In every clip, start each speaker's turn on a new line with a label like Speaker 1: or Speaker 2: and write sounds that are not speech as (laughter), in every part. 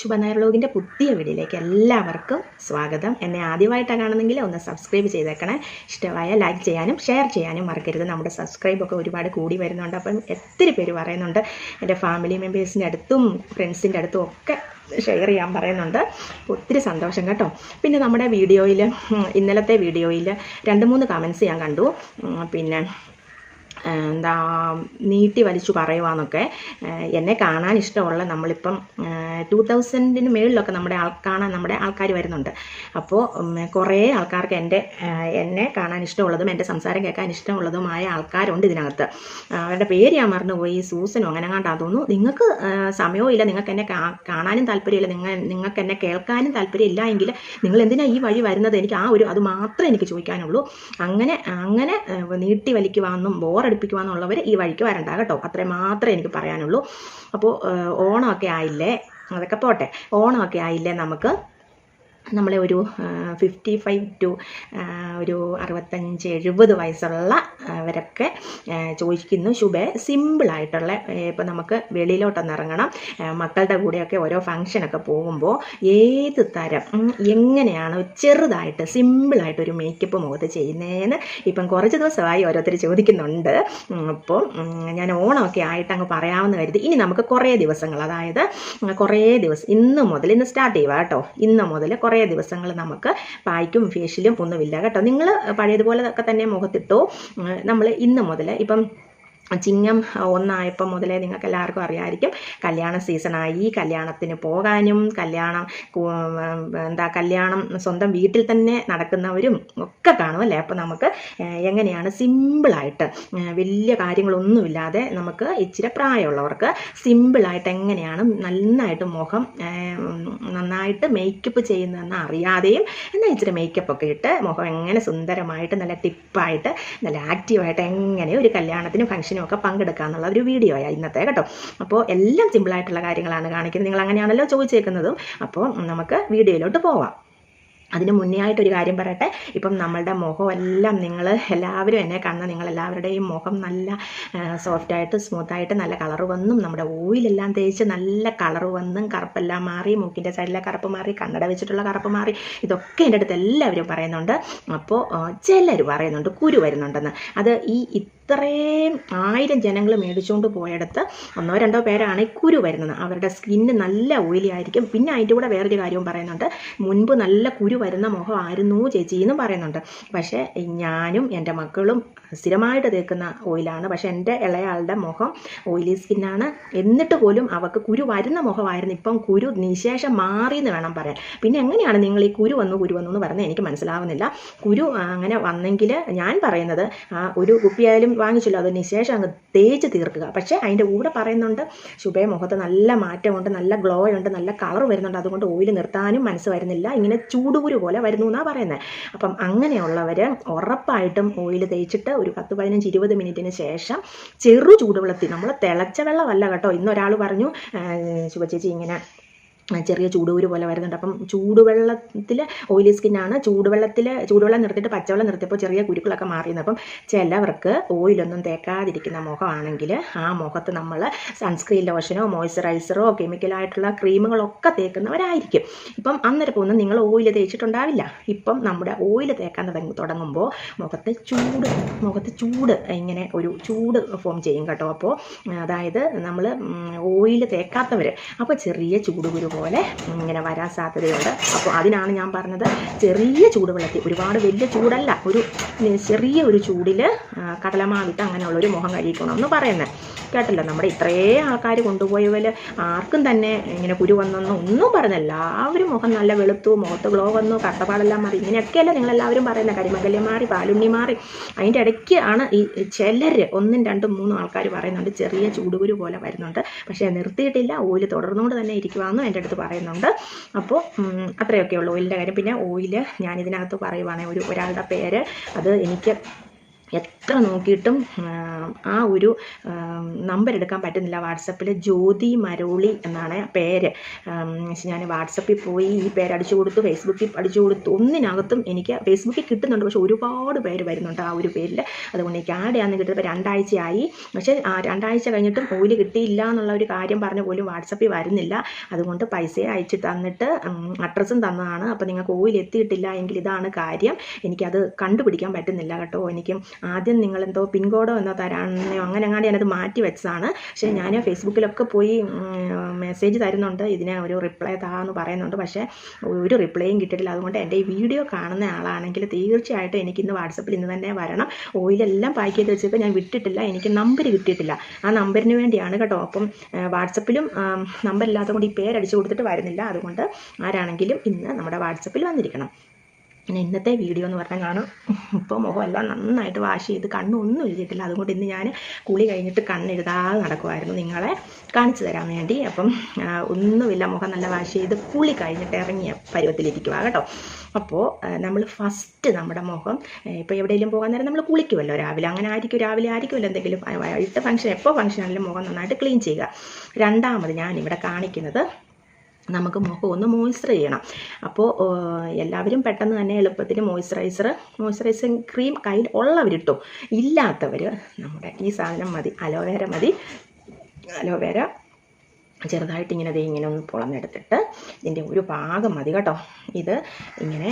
Speaker 1: ശുഭനായർ വ്ലോഗിന്റെ പുതിയ വീഡിയോയിലേക്ക് എല്ലാവർക്കും സ്വാഗതം. എന്നെ ആദ്യമായിട്ടാണ് കാണുന്നെങ്കിൽ ഒന്ന് സബ്സ്ക്രൈബ് ചെയ്തേക്കണേ. ഇഷ്ടമായ ലൈക്ക് ചെയ്യാനും ഷെയർ ചെയ്യാനും മറക്കരുത്. നമ്മുടെ സബ്സ്ക്രൈബൊക്കെ ഒരുപാട് കൂടി വരുന്നുണ്ട്. അപ്പം ഒത്തിരി പേര് പറയുന്നുണ്ട്. എന്റെ ഫാമിലി മെമ്പേഴ്സിന്റെ അടുത്തും ഫ്രണ്ട്സിന്റെ അടുത്തും ഒക്കെ ഷെയർ ചെയ്യാൻ പറയുന്നുണ്ട്. ഒത്തിരി സന്തോഷം കേട്ടോ. പിന്നെ നമ്മുടെ വീഡിയോയിൽ ഇന്നലത്തെ വീഡിയോയിൽ രണ്ട് മൂന്ന് കമൻസ് ഞാൻ കണ്ടു. പിന്നെ എന്താ നീട്ടി വലിച്ചു പറയുവാന്നൊക്കെ എന്നെ കാണാൻ ഇഷ്ടമുള്ള നമ്മളിപ്പം ടു തൗസൻഡിന് മേളിലൊക്കെ നമ്മുടെ ആൾ കാണാൻ നമ്മുടെ ആൾക്കാർ വരുന്നുണ്ട്. അപ്പോൾ കുറേ ആൾക്കാർക്ക് എന്റെ എന്നെ കാണാൻ ഇഷ്ടമുള്ളതും എന്റെ സംസാരം കേൾക്കാൻ ഇഷ്ടമുള്ളതുമായ ആൾക്കാരുണ്ട് ഇതിനകത്ത്. അവരുടെ പേര് ഞാൻ മറന്നുപോയി സൂസനോ അങ്ങനെ കണ്ടാ തോന്നുന്നു നിങ്ങൾക്ക് സമയവും ഇല്ല നിങ്ങൾക്ക് എന്നെ കാണാനും താല്പര്യമില്ല. നിങ്ങൾ നിങ്ങൾക്ക് എന്നെ കേൾക്കാനും താല്പര്യമില്ല എങ്കിൽ നിങ്ങൾ എന്തിനാണ് ഈ വഴി വരുന്നത്? എനിക്ക് ആ ഒരു അത് മാത്രമേ എനിക്ക് ചോദിക്കാനുള്ളൂ. അങ്ങനെ അങ്ങനെ നീട്ടി വലിക്കുവാന്നും ബോറടിപ്പിക്കുവാന്നുള്ളവർ ഈ വഴിക്ക് വരണ്ട കേട്ടോ. അത്രയും മാത്രമേ എനിക്ക് പറയാനുള്ളൂ. അപ്പോൾ ഓണമൊക്കെ ആയില്ലേ? അതൊക്കെ പോട്ടെ. ഓണമൊക്കെ ആയില്ലേ നമുക്ക്? നമ്മളെ ഒരു ഫിഫ്റ്റി ഫൈവ് ടു ഒരു അറുപത്തഞ്ച് എഴുപത് വയസ്സുള്ള അവരൊക്കെ ചോദിക്കുന്നു. ശുഭേ സിമ്പിളായിട്ടുള്ള ഇപ്പം നമുക്ക് വെളിയിലോട്ടൊന്ന് ഇറങ്ങണം. മക്കളുടെ കൂടെയൊക്കെ ഓരോ ഫങ്ഷനൊക്കെ പോകുമ്പോൾ ഏത് തരം എങ്ങനെയാണ് ചെറുതായിട്ട് സിമ്പിളായിട്ട് ഒരു മേക്കപ്പ് മുഖത്ത് ചെയ്യുന്നതെന്ന് ഇപ്പം കുറച്ച് ദിവസമായി ഓരോരുത്തർ ചോദിക്കുന്നുണ്ട്. അപ്പോൾ ഞാൻ ഓണമൊക്കെ ആയിട്ട് അങ്ങ് പറയാമെന്ന് കരുതി. ഇനി നമുക്ക് കുറേ ദിവസങ്ങൾ അതായത് കുറേ ദിവസം ഇന്ന് മുതൽ ഇന്ന് സ്റ്റാർട്ട് ചെയ്യുക കേട്ടോ. ഇന്ന് മുതൽ കുറേ ദിവസങ്ങൾ നമുക്ക് പായ്ക്കും ഫേഷ്യലും ഒന്നുമില്ല. കേട്ടോ നിങ്ങൾ പഴയതുപോലെ ഒക്കെ തന്നെ മുഖത്തിട്ടോ നമ്മൾ ഇന്ന് മുതൽ ഇപ്പം ചിങ്ങം ഒന്നായപ്പം മുതലേ നിങ്ങൾക്ക് എല്ലാവർക്കും അറിയാമായിരിക്കും കല്യാണ സീസണായി കല്യാണത്തിന് പോകാനും കല്യാണം എന്താ കല്യാണം സ്വന്തം വീട്ടിൽ തന്നെ നടക്കുന്നവരും ഒക്കെ കാണും അല്ലേ? അപ്പോൾ നമുക്ക് എങ്ങനെയാണ് സിമ്പിളായിട്ട് വലിയ കാര്യങ്ങളൊന്നുമില്ലാതെ നമുക്ക് ഇച്ചിരി പ്രായമുള്ളവർക്ക് സിമ്പിളായിട്ട് എങ്ങനെയാണ് നന്നായിട്ട് മുഖം നന്നായിട്ട് മേക്കപ്പ് ചെയ്യുന്നതെന്ന് അറിയാതെയും എന്നാൽ ഇച്ചിരി മേക്കപ്പൊക്കെ ഇട്ട് മുഖം എങ്ങനെ സുന്ദരമായിട്ട് നല്ല ടിപ്പായിട്ട് നല്ല ആക്റ്റീവായിട്ട് എങ്ങനെ ഒരു കല്യാണത്തിനും ഫംഗ്ഷനും ഒക്കെ പങ്കെടുക്കുക എന്നുള്ള ഒരു വീഡിയോ ആയി ഇന്നത്തെ കേട്ടോ. അപ്പോൾ എല്ലാം സിമ്പിളായിട്ടുള്ള കാര്യങ്ങളാണ് കാണിക്കുന്നത്. നിങ്ങൾ അങ്ങനെയാണല്ലോ ചോദിച്ചേക്കുന്നതും. അപ്പോൾ നമുക്ക് വീഡിയോയിലോട്ട് പോവാം. അതിന് മുന്നേ ആയിട്ട് ഒരു കാര്യം പറയട്ടെ. ഇപ്പം നമ്മളുടെ മുഖമെല്ലാം നിങ്ങൾ എല്ലാവരും എന്നെ കാണുന്ന നിങ്ങൾ എല്ലാവരുടെയും മുഖം നല്ല സോഫ്റ്റായിട്ട് സ്മൂത്തായിട്ട് നല്ല കളർ വന്നും. നമ്മുടെ ഓയിലെല്ലാം തേച്ച് നല്ല കളർ വന്നും. കറുപ്പെല്ലാം മാറി മൂക്കിന്റെ സൈഡിലെ കറുപ്പ് മാറി കണ്ണട വെച്ചിട്ടുള്ള കറുപ്പ് മാറി. ഇതൊക്കെ എന്റെ അടുത്ത് എല്ലാവരും പറയുന്നുണ്ട്. അപ്പോൾ ചിലർ പറയുന്നുണ്ട് കുരു വരുന്നുണ്ടെന്ന്. അത് ഈ ഇത്രയും ആയിരം ജനങ്ങൾ മേടിച്ചുകൊണ്ട് പോയടത്ത് ഒന്നോ രണ്ടോ പേരാണ് കുരു വരുന്നത്. അവരുടെ സ്കിന്ന് നല്ല ഓയിലി ആയിരിക്കും. പിന്നെ അതിന്റെ കൂടെ വേറൊരു കാര്യവും പറയുന്നുണ്ട്. മുൻപ് നല്ല കുരു വരുന്ന മുഖമായിരുന്നു ചേച്ചി എന്നും പറയുന്നുണ്ട്. പക്ഷേ ഞാനും എന്റെ മക്കളും സ്ഥിരമായിട്ട് തേക്കുന്ന ഓയിലാണ്. പക്ഷേ എന്റെ ഇളയാളുടെ മുഖം ഓയിലി സ്കിന്നാണ്. എന്നിട്ട് പോലും അവൾക്ക് കുരു വരുന്ന മുഖമായിരുന്നു. ഇപ്പം കുരു നിശേഷം മാറി എന്ന് വേണം പറയാൻ. പിന്നെ എങ്ങനെയാണ് നിങ്ങൾ ഈ കുരു വന്നു കുരു വന്നു എന്ന് പറഞ്ഞത് എനിക്ക് മനസ്സിലാവുന്നില്ല. കുരു അങ്ങനെ വന്നെങ്കിൽ ഞാൻ പറയുന്നത് ഒരു കുപ്പിയായാലും വാങ്ങിച്ചല്ലോ അത് നിശേഷം അങ്ങ് തേച്ച് തീർക്കുക. പക്ഷേ അതിന്റെ കൂടെ പറയുന്നുണ്ട് ശുഭയ മുഖത്ത് നല്ല മാറ്റമുണ്ട് നല്ല ഗ്ലോ ഉണ്ട് നല്ല കളർ വരുന്നുണ്ട്. അതുകൊണ്ട് ഓയിൽ നിർത്താനും മനസ്സ് വരുന്നില്ല. ഇങ്ങനെ ചൂടുകുരു പോലെ വരുന്നു എന്നാണ് പറയുന്നത്. അപ്പം അങ്ങനെയുള്ളവർ ഉറപ്പായിട്ടും ഓയിൽ തേച്ചിട്ട് ഒരു പത്ത് പതിനഞ്ച് ഇരുപത് മിനിറ്റിന് ശേഷം ചെറു ചൂടുവെള്ളത്തിൽ നമ്മൾ തിളച്ച വെള്ളമല്ല കേട്ടോ ഇന്നൊരാൾ പറഞ്ഞു ശുഭചേച്ചി ഇങ്ങനെ ചെറിയ ചൂടൂര് പോലെ വരുന്നുണ്ട്. അപ്പം ചൂടുവെള്ളത്തിൽ ഓയിലി സ്കിന്നാണ് ചൂടുവെള്ളത്തിൽ ചൂടുവെള്ളം നിർത്തിയിട്ട് പച്ചവെള്ളം നിർത്തിയപ്പോൾ ചെറിയ കുരുക്കളൊക്കെ മാറിയിരുന്നു. അപ്പം ചിലവർക്ക് ഓയിലൊന്നും തേക്കാതിരിക്കുന്ന മുഖമാണെങ്കിൽ ആ മുഖത്ത് നമ്മൾ സൺസ്ക്രീൻ ലോഷനോ മോയ്സ്ചറൈസറോ കെമിക്കലായിട്ടുള്ള ക്രീമുകളൊക്കെ തേക്കുന്നവരായിരിക്കും. ഇപ്പം അന്നേരം ഒന്നും നിങ്ങൾ ഓയിൽ തേച്ചിട്ടുണ്ടാവില്ല. ഇപ്പം നമ്മുടെ ഓയിൽ തേക്കാൻ തുടങ്ങി തുടങ്ങുമ്പോൾ മുഖത്ത് ചൂട് മുഖത്ത് ചൂട് ഇങ്ങനെ ഒരു ചൂട് ഫോം ചെയ്യും കേട്ടോ. അപ്പോൾ അതായത് നമ്മൾ ഓയിൽ തേക്കാത്തവർ അപ്പോൾ ചെറിയ ചൂടുകുരു പോലെ ഇങ്ങനെ വരാൻ സാധ്യതയുണ്ട്. അപ്പോൾ അതിനാണ് ഞാൻ പറഞ്ഞത് ചെറിയ ചൂടുവെള്ളത്തിൽ ഒരുപാട് വലിയ ചൂടല്ല ഒരു ചെറിയ ഒരു ചൂടിൽ കടലമാവിട്ട് അങ്ങനെയുള്ളൊരു മുഖം കഴിക്കണം എന്ന് പറയുന്നത്. കേട്ടല്ലോ നമ്മുടെ ഇത്രേ ആൾക്കാർ കൊണ്ടുപോയവർ ആർക്കും തന്നെ ഇങ്ങനെ കുരു വന്നൊന്നും ഒന്നും പറഞ്ഞ എല്ലാവരും മുഖം നല്ല വെളുത്തു മുഖത്ത് ഗ്ലോ വന്നു കട്ടപ്പാടെല്ലാം മാറി. ഇങ്ങനെയൊക്കെയല്ല നിങ്ങളെല്ലാവരും പറയുന്നത്. കരിമകല്യം മാറി പാലുണ്ണി മാറി. അതിന്റെ ഇടയ്ക്ക് ആണ് ഈ ചിലർ ഒന്നും രണ്ടും മൂന്നും ആൾക്കാർ പറയുന്നുണ്ട് ചെറിയ ചൂടുകുരു പോലെ വരുന്നുണ്ട്. പക്ഷേ നിർത്തിയിട്ടില്ല ഓയിൽ തുടർന്നുകൊണ്ട് തന്നെ ഇരിക്കുവാന്നും എന്റെ പറയുന്നുണ്ട്. അപ്പോൾ അത്രയൊക്കെ ഉള്ളൂ ഓയിലിന്റെ കാര്യം. പിന്നെ ഓയിൽ ഞാൻ ഇതിനകത്ത് പറയുവാണെങ്കിൽ ഒരു ഒരാളുടെ പേര്. അത് എനിക്ക് എത്ര നോക്കിയിട്ടും ആ ഒരു നമ്പർ എടുക്കാൻ പറ്റുന്നില്ല. വാട്സപ്പിൽ ജ്യോതി മരോളി എന്നാണ് പേര്. ഞാൻ വാട്സപ്പിൽ പോയി ഈ പേര് അടിച്ചു കൊടുത്തു ഫേസ്ബുക്കിൽ അടിച്ചു കൊടുത്തു. ഒന്നിനകത്തും എനിക്ക് ഫേസ്ബുക്കിൽ കിട്ടുന്നുണ്ട്. പക്ഷേ ഒരുപാട് പേര് വരുന്നുണ്ട് ആ ഒരു പേരിൽ. അതുകൊണ്ട് എനിക്ക് ആഡ് ചെയ്യാൻ കിട്ടിയപ്പോൾ രണ്ടാഴ്ചയായി. പക്ഷേ ആ രണ്ടാഴ്ച കഴിഞ്ഞിട്ടും ഓയിൽ കിട്ടിയില്ല എന്നുള്ള ഒരു കാര്യം പറഞ്ഞ പോലും വാട്സപ്പിൽ വരുന്നില്ല. അതുകൊണ്ട് പൈസ അയച്ചു തന്നിട്ട് അഡ്രസ്സും തന്നതാണ്. അപ്പോൾ നിങ്ങൾക്ക് ഓയിൽ എത്തിയിട്ടില്ല എങ്കിൽ ഇതാണ് കാര്യം. എനിക്കത് കണ്ടുപിടിക്കാൻ പറ്റുന്നില്ല കേട്ടോ. എനിക്ക് ആദ്യം നിങ്ങൾ എന്തോ പിൻകോഡോ എന്തോ തരാണെന്നോ അങ്ങനെ അങ്ങാണ്ട് ഞാനത് മാറ്റി വെച്ചതാണ്. പക്ഷേ ഞാൻ ഫേസ്ബുക്കിലൊക്കെ പോയി മെസ്സേജ് തരുന്നുണ്ട്. ഇതിനെ ഒരു റിപ്ലൈ താന്ന് പറയുന്നുണ്ട്. പക്ഷേ ഒരു റിപ്ലൈയും കിട്ടിയിട്ടില്ല. അതുകൊണ്ട് എന്റെ ഈ വീഡിയോ കാണുന്ന ആളാണെങ്കിൽ തീർച്ചയായിട്ടും എനിക്ക് ഇന്ന് വാട്സപ്പിൽ ഇന്ന് തന്നെ വരണം. ഓയിലെല്ലാം പാക്ക് ചെയ്ത് വെച്ചപ്പോൾ ഞാൻ വിട്ടിട്ടില്ല. എനിക്ക് നമ്പർ കിട്ടിയിട്ടില്ല. ആ നമ്പറിന് വേണ്ടിയാണ് കേട്ടോ. അപ്പം വാട്സപ്പിലും നമ്പർ ഇല്ലാത്തതുകൊണ്ട് ഈ പേരടിച്ചു കൊടുത്തിട്ട് വരുന്നില്ല. അതുകൊണ്ട് ആരാണെങ്കിലും ഇന്ന് നമ്മുടെ വാട്സപ്പിൽ വന്നിരിക്കണം. പിന്നെ ഇന്നത്തെ വീഡിയോ എന്ന് പറഞ്ഞാൽ ഞാൻ ഇപ്പോൾ മുഖമെല്ലാം നന്നായിട്ട് വാഷ് ചെയ്ത് കണ്ണൊന്നും എഴുതിയിട്ടില്ല അതുകൊണ്ട് ഇന്ന് ഞാൻ കുളി കഴിഞ്ഞിട്ട് കണ്ണെഴുതാതെ നടക്കുമായിരുന്നു നിങ്ങളെ കാണിച്ചു തരാൻ വേണ്ടി. അപ്പം ഒന്നുമില്ല മുഖം നല്ല വാഷ് ചെയ്ത് കുളി കഴിഞ്ഞിട്ട് ഇറങ്ങിയ പരുവത്തിലിരിക്കുക കേട്ടോ. അപ്പോൾ നമ്മൾ ഫസ്റ്റ് നമ്മുടെ മുഖം ഇപ്പോൾ എവിടെയെങ്കിലും പോകാൻ നേരം നമ്മൾ കുളിക്കുമല്ലോ രാവിലെ. അങ്ങനെ ആയിരിക്കും രാവിലെ ആയിരിക്കുമല്ലോ എന്തെങ്കിലും വൈകിട്ട് ഫംഗ്ഷൻ എപ്പോൾ ഫംഗ്ഷൻ ആണെങ്കിലും മുഖം നന്നായിട്ട് ക്ലീൻ ചെയ്യുക. രണ്ടാമത് ഞാനിവിടെ കാണിക്കുന്നത് നമുക്ക് മുഖം ഒന്ന് മോയ്സ്ചർ ചെയ്യണം. അപ്പോൾ എല്ലാവരും പെട്ടെന്ന് തന്നെ എളുപ്പത്തിൽ മോയ്സ്ചറൈസർ മോയ്സ്ചറൈസിങ് ക്രീം കയ്യിൽ ഉള്ളവരിട്ടോ ഇല്ലാത്തവർ നമ്മുടെ ഈ സാധനം മതി അലോവേര മതി. അലോവേര ചെറുതായിട്ട് ഇങ്ങനെ ദേ ഇങ്ങനെ ഒന്ന് പൊളന്നെടുത്തിട്ട് ഇതിന്റെ ഒരു ഭാഗം മതി കേട്ടോ. ഇത് ഇങ്ങനെ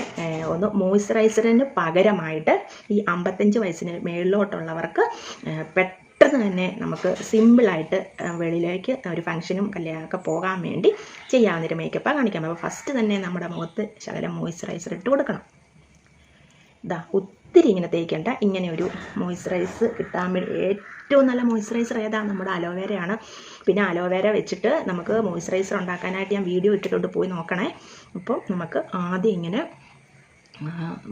Speaker 1: ഒന്ന് മോയ്സ്ചറൈസറിന് പകരമായിട്ട് ഈ അമ്പത്തഞ്ച് വയസ്സിന് മേളിലോട്ടുള്ളവർക്ക് പെട്ടെന്ന് പെട്ടെന്ന് തന്നെ നമുക്ക് സിമ്പിളായിട്ട് വെളിയിലേക്ക് ഒരു ഫംഗ്ഷനും കല്യാണമൊക്കെ പോകാൻ വേണ്ടി ചെയ്യാവുന്നൊരു മേക്കപ്പാണ് കാണിക്കാം. അപ്പോൾ ഫസ്റ്റ് തന്നെ നമ്മുടെ മുഖത്ത് ശകലം മോയ്സ്ചറൈസർ ഇട്ട് കൊടുക്കണം. ഇതാ ഒത്തിരി ഇങ്ങനെ തേക്കേണ്ട. ഇങ്ങനെ ഒരു മോയ്സ്ചറൈസ് കിട്ടാൻ വേണ്ടി ഏറ്റവും നല്ല മോയ്സ്ചറൈസർ ഏതാ? നമ്മുടെ അലോവേരയാണ്. പിന്നെ അലോവേര വെച്ചിട്ട് നമുക്ക് മോയ്സ്ചറൈസർ ഉണ്ടാക്കാനായിട്ട് ഞാൻ വീഡിയോ ഇട്ടിട്ടുണ്ട് പോയി നോക്കണേ. അപ്പോൾ നമുക്ക് ആദ്യം ഇങ്ങനെ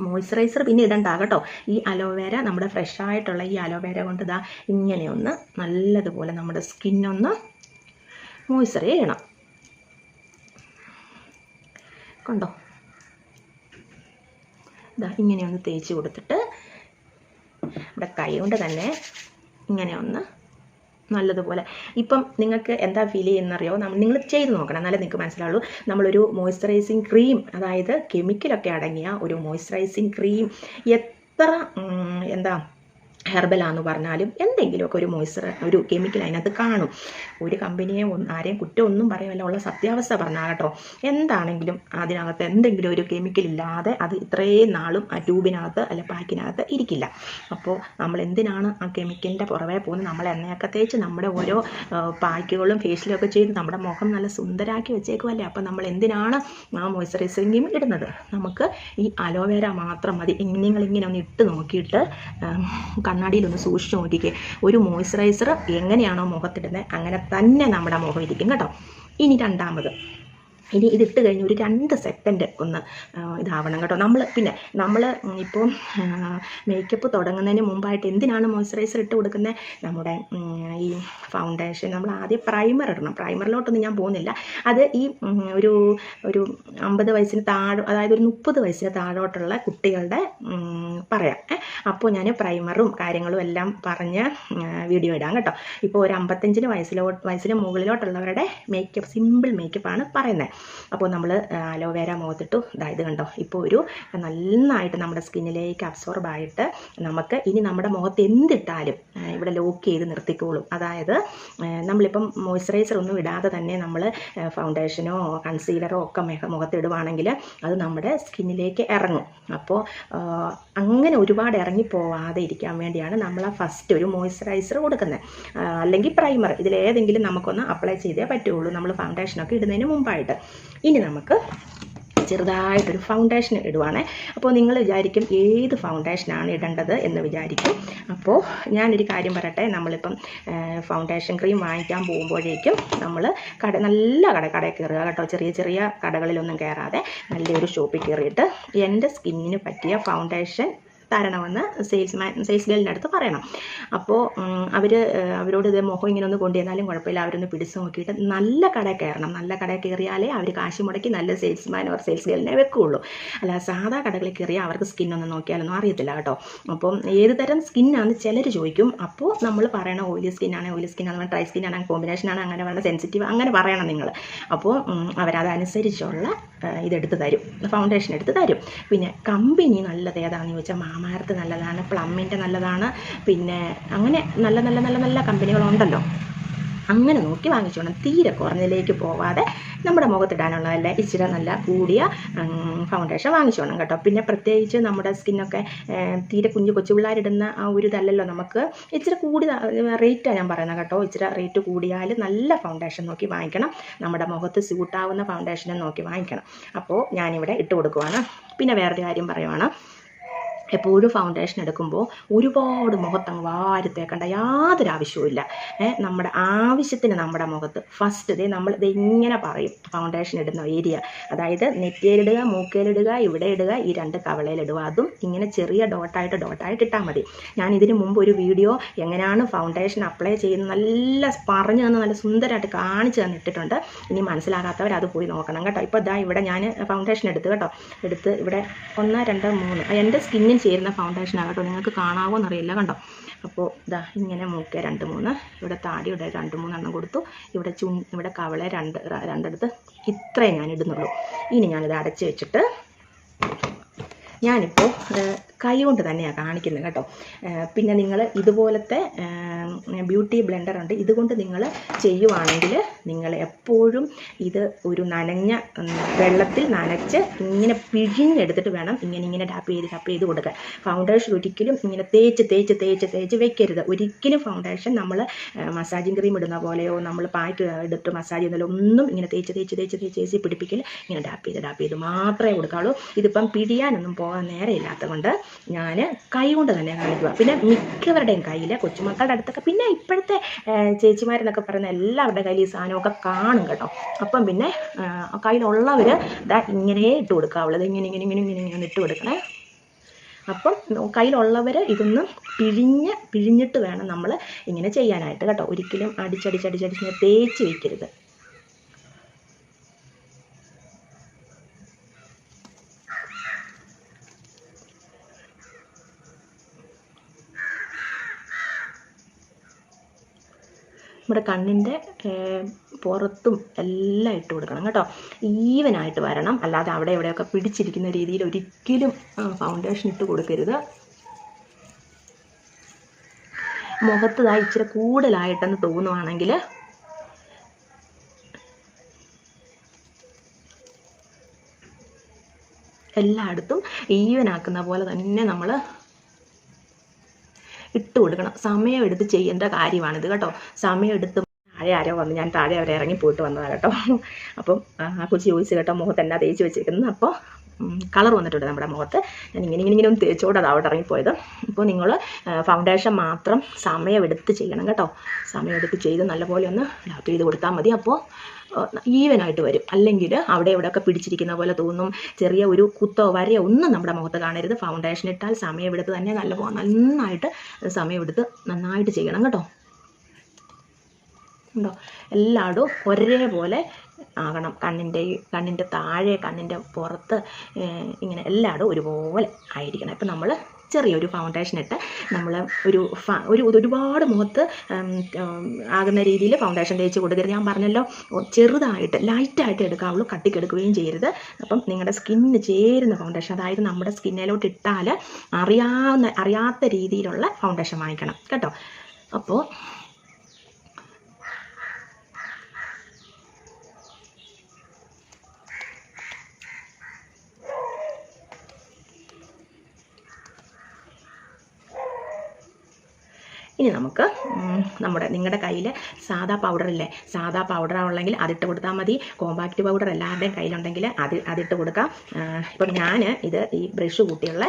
Speaker 1: മോയ്സ്ചറൈസർ പിന്നെ ഇടണ്ട കേട്ടോ. ഈ അലോവേര നമ്മുടെ ഫ്രഷ് ആയിട്ടുള്ള ഈ അലോവേര കൊണ്ട് ഇതാ ഇങ്ങനെ ഒന്ന് നല്ലതുപോലെ നമ്മുടെ സ്കിന്നൊന്ന് മോയ്സ്ചർ ചെയ്യണം. കണ്ടോ? ഇതാ ഇങ്ങനെ ഒന്ന് തേച്ച് കൊടുത്തിട്ട് നമ്മുടെ കൈ കൊണ്ട് തന്നെ ഇങ്ങനെ ഒന്ന് നല്ലതുപോലെ. ഇപ്പം നിങ്ങൾക്ക് എന്താ ഫീൽ ചെയ്യുന്നറിയോ? നിങ്ങൾ ചെയ്ത് നോക്കണം. എന്നാലേ നിങ്ങൾക്ക് മനസ്സിലാവുള്ളൂ. നമ്മളൊരു മോയ്സ്ചറൈസിങ് ക്രീം അതായത് കെമിക്കലൊക്കെ അടങ്ങിയ ഒരു മോയ്സ്ചറൈസിങ് ക്രീം എത്ര എന്താ ഹെർബലാന്ന് പറഞ്ഞാലും എന്തെങ്കിലുമൊക്കെ ഒരു മോയ്സ്ചർ ഒരു കെമിക്കൽ അതിനകത്ത് കാണും. ഒരു കമ്പനിയെ ആരെയും കുറ്റം ഒന്നും പറയുമല്ല ഉള്ള സത്യാവസ്ഥ പറഞ്ഞാൽ കേട്ടോ. എന്താണെങ്കിലും അതിനകത്ത് എന്തെങ്കിലും ഒരു കെമിക്കൽ ഇല്ലാതെ അത് ഇത്രയും നാളും ആ ട്യൂബിനകത്ത് അല്ല പാക്കിനകത്ത് ഇരിക്കില്ല. അപ്പോൾ നമ്മൾ എന്തിനാണ് ആ കെമിക്കലിന്റെ പുറമേ പോകുന്നത്? നമ്മൾ എണ്ണയൊക്കെ തേച്ച് നമ്മുടെ ഓരോ പാക്കുകളും ഫേഷ്യലും ഒക്കെ ചെയ്ത് നമ്മുടെ മുഖം നല്ല സുന്ദരാക്കി വെച്ചേക്കുമല്ലേ അപ്പോൾ നമ്മൾ എന്തിനാണ് ആ ക്രീം ഇടുന്നത്? നമുക്ക് ഈ അലോവേര മാത്രം മതി. ഇങ്ങനെ ഒന്ന് ഇട്ട് നോക്കിയിട്ട് കണ്ണാടിയിലൊന്ന് സൂക്ഷിച്ച് നോക്കിക്കേ. ഒരു മോയ്സ്ചറൈസർ എങ്ങനെയാണോ മുഖത്തിടുന്നത് അങ്ങനെ തന്നെ നമ്മുടെ മുഖം ഇരിക്കും കേട്ടോ. ഇനി രണ്ടാമത്. ഇനി ഇതിട്ട് കഴിഞ്ഞ് ഒരു രണ്ട് സെക്കൻഡ് ഒന്ന് ഇതാവണം കേട്ടോ. നമ്മൾ പിന്നെ നമ്മൾ ഇപ്പോൾ മേക്കപ്പ് തുടങ്ങുന്നതിന് മുമ്പായിട്ട് എന്തിനാണ് മോയ്സ്ചറൈസർ ഇട്ട് കൊടുക്കുന്നത് നമ്മുടെ ഈ ഫൗണ്ടേഷൻ നമ്മൾ ആദ്യം പ്രൈമർ ഇടണം. പ്രൈമറിലോട്ടൊന്നും ഞാൻ പോകുന്നില്ല. അത് ഈ ഒരു ഒരു അമ്പത് വയസ്സിന് താഴെ അതായത് ഒരു മുപ്പത് വയസ്സിന് താഴോട്ടുള്ള കുട്ടികളുടെ പറയാം. അപ്പോൾ ഞാൻ പ്രൈമറും കാര്യങ്ങളും എല്ലാം പറഞ്ഞ് വീഡിയോ ഇടാം കേട്ടോ. ഇപ്പോൾ ഒരു അമ്പത്തഞ്ചിന് വയസ്സിലോ വയസ്സിന് മുകളിലോട്ടുള്ളവരുടെ മേക്കപ്പ് സിമ്പിൾ മേക്കപ്പാണ് പറയുന്നത് അപ്പോൾ നമ്മൾ അലോവേര മുഖത്തിട്ടു ഇതായത് കണ്ടോ ഇപ്പോൾ ഒരു നന്നായിട്ട് നമ്മുടെ സ്കിന്നിലേക്ക് അബ്സോർബ് ആയിട്ട് നമുക്ക് ഇനി നമ്മുടെ മുഖത്ത് എന്തിട്ടാലും ഇവിടെ ലോക്ക് ചെയ്ത് നിർത്തിക്കോളും. അതായത് നമ്മളിപ്പം മോയ്സ്ചറൈസർ ഒന്നും ഇടാതെ തന്നെ നമ്മൾ ഫൗണ്ടേഷനോ കൺസീലറോ ഒക്കെ മുഖത്ത് ഇടുവാണെങ്കിൽ അത് നമ്മുടെ സ്കിന്നിലേക്ക് ഇറങ്ങും. അപ്പോൾ അങ്ങനെ ഒരുപാട് ഇറങ്ങിപ്പോവാതെ ഇരിക്കാൻ വേണ്ടിയാണ് നമ്മൾ ആ ഫസ്റ്റ് ഒരു മോയ്സ്ചറൈസർ കൊടുക്കുന്നത്. അല്ലെങ്കിൽ പ്രൈമർ ഇതിലേതെങ്കിലും നമുക്കൊന്ന് അപ്ലൈ ചെയ്തേ പറ്റുള്ളൂ. നമ്മൾ ഫൗണ്ടേഷനൊക്കെ ഇടുന്നതിന് മുമ്പായിട്ട്. ഇനി നമുക്ക് ചെറുതായിട്ടൊരു ഫൗണ്ടേഷൻ ഇടുവാണേ. അപ്പോൾ നിങ്ങൾ വിചാരിക്കും ഏത് ഫൗണ്ടേഷനാണ് ഇടേണ്ടത് എന്ന് വിചാരിക്കും. അപ്പോൾ ഞാനൊരു കാര്യം പറയട്ടെ. നമ്മളിപ്പം ഫൗണ്ടേഷൻ ക്രീം വാങ്ങിക്കാൻ പോകുമ്പോഴേക്കും നമ്മൾ കട നല്ല കട കടയിൽ കയറുക കേട്ടോ. ചെറിയ ചെറിയ കടകളിലൊന്നും കയറാതെ നല്ലൊരു ഷോപ്പിൽ കയറിയിട്ട് എന്റെ സ്കിന്നിന് പറ്റിയ ഫൗണ്ടേഷൻ തരണമെന്ന് സെയിൽസ്മാൻ സെയിൽസ് ഗേളിന്റെ അടുത്ത് പറയണം. അപ്പോൾ അവർ അവരോട് ഇത് മുഖം ഇങ്ങനെ ഒന്ന് കൊണ്ടുവന്നാലും കുഴപ്പമില്ല. അവരൊന്ന് പിടിച്ച് നോക്കിയിട്ട് നല്ല കട കയറണം. നല്ല കട കയറിയാലേ അവർ കാശ് മുടക്കി നല്ല സെയിൽസ്മാൻ ഓർ സെയിൽസ് ഗേളിനെ വെക്കുകയുള്ളൂ അല്ല സാധാ കടകളിൽ കയറിയാൽ അവർക്ക് സ്കിന്നൊന്നും നോക്കിയാലൊന്നും അറിയത്തില്ല കേട്ടോ. അപ്പം ഏത് തരം സ്കിന്നാന്ന് ചിലർ ചോദിക്കും. അപ്പോൾ നമ്മൾ പറയണം ഓയിലി സ്കിന്നാണ് ഓയിലി സ്കിന്നാണ് ഡ്രൈ സ്കിന്നാണ് കോമ്പിനേഷനാണ് അങ്ങനെ വേണം സെൻസിറ്റീവ് അങ്ങനെ പറയണം നിങ്ങൾ അപ്പോൾ അവരതനുസരിച്ചുള്ള ഇതെടുത്ത് തരും. ഫൗണ്ടേഷൻ എടുത്ത് തരും. പിന്നെ കമ്പനി നല്ലത് ഏതാണെന്ന് ചോദിച്ചാൽ മാമാർത്ത് നല്ലതാണ് പ്ലമ്മിന്റെ നല്ലതാണ് പിന്നെ അങ്ങനെ നല്ല നല്ല നല്ല നല്ല കമ്പനികളുണ്ടല്ലോ. അങ്ങനെ നോക്കി വാങ്ങിച്ചോണം. തീരെ കുറഞ്ഞിലേക്ക് പോവാതെ നമ്മുടെ മുഖത്തിടാനുള്ളതല്ല ഇച്ചിരി നല്ല കൂടിയ ഫൗണ്ടേഷൻ വാങ്ങിച്ചോണം കേട്ടോ. പിന്നെ പ്രത്യേകിച്ച് നമ്മുടെ സ്കിന്നൊക്കെ തീരെ കുഞ്ഞു കൊച്ചു പിള്ളേരിടുന്ന ആ ഒരു ഇതല്ലല്ലോ നമുക്ക്. ഇച്ചിരി കൂടി റേറ്റാണ് ഞാൻ പറയുന്നത് കേട്ടോ. ഇച്ചിരി റേറ്റ് കൂടിയാൽ നല്ല ഫൗണ്ടേഷൻ നോക്കി വാങ്ങിക്കണം. നമ്മുടെ മുഖത്ത് സ്യൂട്ടാവുന്ന ഫൗണ്ടേഷനെ നോക്കി വാങ്ങിക്കണം. അപ്പോൾ ഞാനിവിടെ ഇട്ട് കൊടുക്കുവാണ്. പിന്നെ വേറൊരു കാര്യം പറയുവാണ്. എപ്പോഴും ഫൗണ്ടേഷൻ എടുക്കുമ്പോൾ ഒരുപാട് മുഖത്തങ്ങ് വാരി തേക്കേണ്ട യാതൊരു ആവശ്യവുമില്ല നമ്മുടെ ആവശ്യത്തിന് നമ്മുടെ മുഖത്ത് ഫസ്റ്റ് ഇതേ നമ്മൾ ഇത് ഇങ്ങനെ പറയും. ഫൗണ്ടേഷൻ ഇടുന്ന ഏരിയ അതായത് നെറ്റിയിലിടുക മൂക്കയിലിടുക ഇവിടെ ഇടുക ഈ രണ്ട് കവളയിലിടുക അതും ഇങ്ങനെ ചെറിയ ഡോട്ടായിട്ട് ഡോട്ടായിട്ട് ഇട്ടാൽ മതി. ഞാൻ ഇതിന് മുമ്പ് ഒരു വീഡിയോ എങ്ങനെയാണ് ഫൗണ്ടേഷൻ അപ്ലൈ ചെയ്യുന്നത് നല്ല പറഞ്ഞു തന്ന് നല്ല സുന്ദരമായിട്ട് കാണിച്ചു തന്നെ ഇട്ടിട്ടുണ്ട് ഇനി മനസ്സിലാകാത്തവർ അത് പോയി നോക്കണം കേട്ടോ. ഇപ്പോൾ ഇതാ ഇവിടെ ഞാൻ ഫൗണ്ടേഷൻ എടുത്ത് കേട്ടോ. എടുത്ത് ഇവിടെ ഒന്ന് രണ്ട് മൂന്ന്. എന്റെ സ്കിന്നിന് ചേരുന്ന ഫൗണ്ടേഷനാണ് കേട്ടോ. നിങ്ങൾക്ക് കാണാവോ എന്നറിയില്ല കണ്ടോ? അപ്പോൾ ഇതാ ഇങ്ങനെ മൂക്ക രണ്ട് മൂന്ന് ഇവിടെ താടി ഇവിടെ രണ്ട് മൂന്നെണ്ണം കൊടുത്തു. ഇവിടെ ചു ഇവിടെ കവളെ രണ്ട് രണ്ടെടുത്ത് ഇത്രയും ഞാൻ ഇടുന്നുള്ളൂ. ഇനി ഞാനിത് അടച്ച് വെച്ചിട്ട് ഞാനിപ്പോൾ കൈ കൊണ്ട് തന്നെയാണ് കാണിക്കുന്നത് കേട്ടോ. പിന്നെ നിങ്ങൾ ഇതുപോലത്തെ ബ്യൂട്ടി ബ്ലെൻഡർ ഉണ്ട്. ഇതുകൊണ്ട് നിങ്ങൾ ചെയ്യുവാണെങ്കിൽ നിങ്ങൾ എപ്പോഴും ഇത് ഒരു നനഞ്ഞ വെള്ളത്തിൽ നനച്ച് ഇങ്ങനെ പിഴിഞ്ഞെടുത്തിട്ട് വേണം ഇങ്ങനെ ഇങ്ങനെ ടാപ്പ് ചെയ്ത് ടാപ്പ് ചെയ്ത് കൊടുക്കാൻ. ഫൗണ്ടേഷൻ ഒരിക്കലും ഇങ്ങനെ തേച്ച് തേച്ച് തേച്ച് തേച്ച് വെക്കരുത്. ഒരിക്കലും ഫൗണ്ടേഷൻ നമ്മൾ മസാജിങ് ക്രീം ഇടുന്ന പോലെയോ നമ്മൾ പായ്ക്ക് എടുത്ത് മസാജ് ചെയ്യുന്നതിലോ ഒന്നും ഇങ്ങനെ തേച്ച് തേച്ച് തേച്ച് തേച്ച് തേച്ച് പിടിപ്പിക്കൽ ഇങ്ങനെ ടാപ്പ് ചെയ്ത് ടാപ്പ് ചെയ്ത് മാത്രമേ കൊടുക്കാവുള്ളൂ. ഇതിപ്പം പിടിയാനൊന്നും പോകാൻ നേരെയില്ലാത്തത് കൊണ്ട് ഞാൻ കൈ കൊണ്ട് തന്നെ കാണിക്കുക. പിന്നെ മിക്കവരുടെയും കയ്യിൽ കൊച്ചുമക്കളുടെ അടുത്തൊക്കെ പിന്നെ ഇപ്പോഴത്തെ ചേച്ചിമാരെന്നൊക്കെ പറയുന്ന എല്ലാവരുടെ കയ്യിൽ ഈ സാധനമൊക്കെ കാണും കേട്ടോ. അപ്പം പിന്നെ കയ്യിലുള്ളവർ ഇതാ ഇങ്ങനെ ഇട്ട് കൊടുക്കാവുള്ളത് ഇങ്ങനെ ഇങ്ങനെ ഇങ്ങനെ ഇങ്ങനെ ഇങ്ങനെ ഇട്ട് കൊടുക്കണേ. അപ്പം കയ്യിലുള്ളവർ ഇതൊന്ന് പിഴിഞ്ഞ് പിഴിഞ്ഞിട്ട് വേണം നമ്മൾ ഇങ്ങനെ ചെയ്യാനായിട്ട് കേട്ടോ. ഒരിക്കലും അടിച്ചടിച്ചടിച്ചടിച്ച് തേച്ച് വെക്കരുത്. നമ്മുടെ കണ്ണിന്റെ പുറത്തും എല്ലാം ഇട്ട് കൊടുക്കണം കേട്ടോ. ഈവനായിട്ട് വരണം. അല്ലാതെ അവിടെ എവിടെയൊക്കെ പിടിച്ചിരിക്കുന്ന രീതിയിൽ ഒരിക്കലും ഫൗണ്ടേഷൻ ഇട്ട് കൊടുക്കരുത്. മുഖത്തതായി ഇച്ചിരി കൂടുതലായിട്ടെന്ന് തോന്നുവാണെങ്കിൽ എല്ലായിടത്തും ഈവൻ ആക്കുന്ന പോലെ തന്നെ നമ്മൾ ഇട്ട് കൊടുക്കണം. സമയമെടുത്ത് ചെയ്യേണ്ട കാര്യമാണിത് കേട്ടോ. സമയം എടുത്ത് താഴെ ആരോ വന്ന് ഞാൻ താഴെ അവരെ ഇറങ്ങി പോയിട്ട് വന്നതാണ് കേട്ടോ. അപ്പം ആ കൊച്ചി ചോദിച്ചു കേട്ടോ മുഖത്ത് എന്നാ തേച്ച് വെച്ചിരിക്കുന്നത് അപ്പോൾ കളർ വന്നിട്ടുണ്ട് നമ്മുടെ മുഖത്ത്. ഞാൻ ഇങ്ങനെ ഇങ്ങനെ ഇങ്ങനെ ഒന്ന് തേച്ചോണ്ട് അത് അവിടെ ഇറങ്ങിപ്പോയത്. ഇപ്പോൾ നിങ്ങൾ ഫൗണ്ടേഷൻ മാത്രം സമയമെടുത്ത് ചെയ്യണം കേട്ടോ. സമയമെടുത്ത് ചെയ്ത് നല്ലപോലെ ഒന്ന് ഡാപ്പ് ചെയ്ത് കൊടുത്താൽ മതി. അപ്പോൾ ഈവനായിട്ട് വരും. അല്ലെങ്കിൽ അവിടെ ഇവിടെയൊക്കെ പിടിച്ചിരിക്കുന്ന പോലെ തോന്നും. ചെറിയ ഒരു കുത്തോ വരയോ ഒന്നും നമ്മുടെ മുഖത്ത് കാണരുത്. ഫൗണ്ടേഷൻ ഇട്ടാൽ സമയമെടുത്ത് തന്നെ നല്ല നന്നായിട്ട് സമയമെടുത്ത് നന്നായിട്ട് ചെയ്യണം കേട്ടോ. ഉണ്ടോ? എല്ലായിടും ഒരേപോലെ ആകണം. കണ്ണിന്റെ കണ്ണിന്റെ താഴെ കണ്ണിന്റെ പുറത്ത് ഇങ്ങനെ എല്ലായിടും ഒരുപോലെ ആയിരിക്കണം. ഇപ്പം നമ്മൾ ചെറിയൊരു ഫൗണ്ടേഷൻ ഇട്ട് നമ്മൾ ഒരു ഒരു ഒരുപാട് മുഖത്ത് ആകുന്ന രീതിയിൽ ഫൗണ്ടേഷൻ തേച്ച് കൊടുക്കരുത്. ഞാൻ പറഞ്ഞല്ലോ ചെറുതായിട്ട് ലൈറ്റായിട്ട് എടുക്കാവുള്ളൂ കട്ടിക്കെടുക്കുകയും ചെയ്യരുത്. അപ്പം നിങ്ങളുടെ സ്കിന്നിന് ചേരുന്ന ഫൗണ്ടേഷൻ അതായത് നമ്മുടെ സ്കിന്നിലോട്ട് ഇട്ടാൽ അറിയാവുന്ന അറിയാത്ത രീതിയിലുള്ള ഫൗണ്ടേഷൻ വാങ്ങിക്കണം. കേട്ടോ? അപ്പോൾ ഇനി നമുക്ക് നമ്മുടെ നിങ്ങളുടെ കയ്യിൽ സാദാ പൗഡർ ഇല്ലേ? സാദാ പൗഡർ അതിട്ട് കൊടുത്താൽ മതി. കോമ്പാക്റ്റ് പൗഡർ എല്ലാവരുടെയും കയ്യിലുണ്ടെങ്കിൽ അത് അതിട്ട് കൊടുക്കാം. ഇപ്പം ഞാൻ ഇത് ഈ ബ്രഷ് കൂട്ടിയുള്ള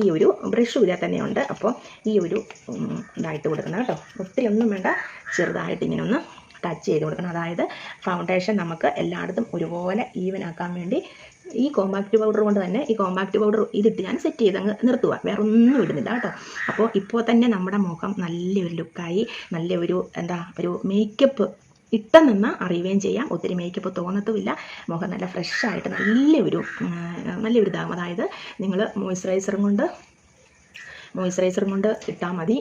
Speaker 1: ഈ ഒരു ബ്രഷ് ഇതിൽ തന്നെയുണ്ട്. അപ്പോൾ ഈ ഒരു ഇതായിട്ട് കൊടുക്കണം കേട്ടോ. ഒത്തിരി ഒന്നും വേണ്ട. ചെറുതായിട്ട് ഇങ്ങനെ ഒന്ന് ടച്ച് ചെയ്ത് കൊടുക്കണം. അതായത് ഫൗണ്ടേഷൻ നമുക്ക് എല്ലായിടത്തും ഒരുപോലെ ഈവൻ ആക്കാൻ വേണ്ടി ഈ കോമ്പാക്റ്റ് പൗഡർ കൊണ്ട് തന്നെ ഈ കോമ്പാക്റ്റ് പൗഡർ ഇതിട്ട് ഞാൻ സെറ്റ് ചെയ്ത് അങ്ങ് നിർത്തുക വേറെ ഒന്നും ഇടുന്നില്ല കേട്ടോ. അപ്പോൾ ഇപ്പോൾ തന്നെ നമ്മുടെ മുഖം നല്ലൊരു ലുക്കായി നല്ല ഒരു എന്താ ഒരു മേക്കപ്പ് ഇട്ടെന്ന് അറിയുകയും ചെയ്യാം. ഒത്തിരി മേക്കപ്പ് തോന്നത്തുമില്ല. മുഖം നല്ല ഫ്രഷ് ആയിട്ട് നല്ലൊരു നല്ലൊരു ഇതാകും അതായത് നിങ്ങൾ മോയ്സ്ചറൈസറും കൊണ്ട് മോയ്സ്ചറൈസറും കൊണ്ട് ഇട്ടാൽ മതി.